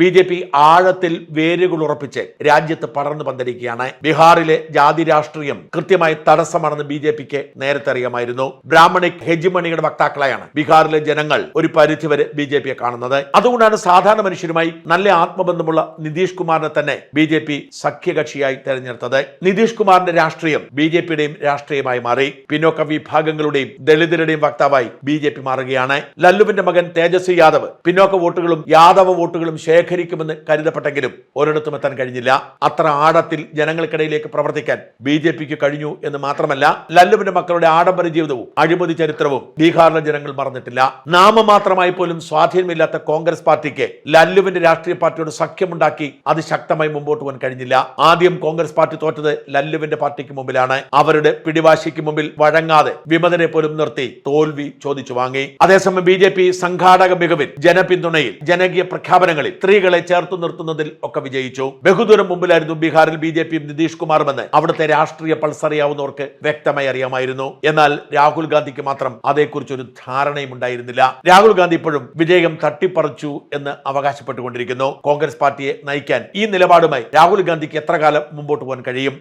B J P ആഴത്തിൽ വേരുകൾ ഉറപ്പിച്ച് രാജ്യത്ത് പടർന്നു പന്തലിക്കുകയാണ്. ബീഹാറിലെ ജാതി രാഷ്ട്രീയം കൃത്യമായി തടസ്സമാണെന്ന് ബി ജെ പിക്ക് നേരത്തെ അറിയാമായിരുന്നു. ബ്രാഹ്മണിക് ഹെജിമണിയുടെ വക്താക്കളെയാണ് ബീഹാറിലെ ജനങ്ങൾ ഒരു പരിധിവരെ ബി ജെ പിയെ കാണുന്നത്. അതുകൊണ്ടാണ് സാധാരണ മനുഷ്യരുമായി നല്ല ആത്മബന്ധമുള്ള നിതീഷ് കുമാറിനെ തന്നെ ബി ജെ പി സഖ്യകക്ഷിയായി തെരഞ്ഞെടുത്തത്. നിതീഷ് കുമാറിന്റെ രാഷ്ട്രീയം ബി ജെ പിയുടെയും രാഷ്ട്രീയമായി മാറി. പിന്നോക്ക വിഭാഗങ്ങളുടെയും ദളിതരുടെയും വക്താവായി ബി ജെ പി മാറുകയാണ്. ലല്ലുവിന്റെ മകൻ തേജസ്വി യാദവ് പിന്നോക്ക വോട്ടുകളും യാദവ വോട്ടുകളും ശേഖരിക്കുമെന്ന് കരുതപ്പെട്ടെങ്കിലും ഒരിടത്തും എത്താൻ കഴിഞ്ഞില്ല. അത്ര ആഴത്തിൽ ജനങ്ങൾക്കിടയിലേക്ക് പ്രവർത്തിക്കാൻ ബി ജെ പിക്ക് കഴിഞ്ഞു എന്ന് മാത്രമല്ല ലല്ലുവിന്റെ മക്കളുടെ ആഡംബര ജീവിതവും അഴിമതി ചരിത്രവും ബീഹാറിലെ ജനങ്ങൾ മറന്നിട്ടില്ല. നാമമാത്രമായി പോലും സ്വാധീനമില്ലാത്ത കോൺഗ്രസ് പാർട്ടിക്ക് ലല്ലുവിന്റെ രാഷ്ട്രീയ പാർട്ടിയോട് സഖ്യമുണ്ടാക്കി അത് ശക്തമായി മുമ്പോട്ട് പോകാൻ കഴിഞ്ഞില്ല. ആദ്യം കോൺഗ്രസ് പാർട്ടി തോറ്റത് ലല്ലുവിന്റെ പാർട്ടിക്ക് മുമ്പിലാണ്. അവരുടെ പിടിവാശിക്ക് മുമ്പിൽ വഴങ്ങാതെ വിമതരെ പോലും നിർത്തി തോൽവി ചോദിച്ചു വാങ്ങി. അതേസമയം ബി ജെ പി സംഘാടക മികവിൽ ജനപിന്തുണയിൽ ജനകീയ പ്രഖ്യാപനങ്ങളിൽ സ്ത്രീകളെ ചേർത്ത് നിർത്തുന്നതിൽ ഒക്കെ വിജയിച്ചു. ബഹുദൂരം മുമ്പിലായിരുന്നു ബീഹാറിൽ ബി ജെ പിയും നിതീഷ് കുമാറുമെന്ന് അവിടുത്തെ രാഷ്ട്രീയ പൾസ് അറിയാവുന്നവർക്ക് വ്യക്തമായി അറിയാമായിരുന്നു. എന്നാൽ രാഹുൽ ഗാന്ധിക്ക് മാത്രം അതേക്കുറിച്ച് ഒരു ധാരണയും ഉണ്ടായിരുന്നില്ല. രാഹുൽ ഗാന്ധി ഇപ്പോഴും വിജയം തട്ടിപ്പറിച്ചു എന്ന് അവകാശപ്പെട്ടുകൊണ്ടിരിക്കുന്നു. കോൺഗ്രസ് പാർട്ടിയെ നയിക്കാൻ ഈ നിലപാടുമായി രാഹുൽ ഗാന്ധിക്ക് എത്ര കാലം മുമ്പോട്ട് പോകാൻ കഴിയും?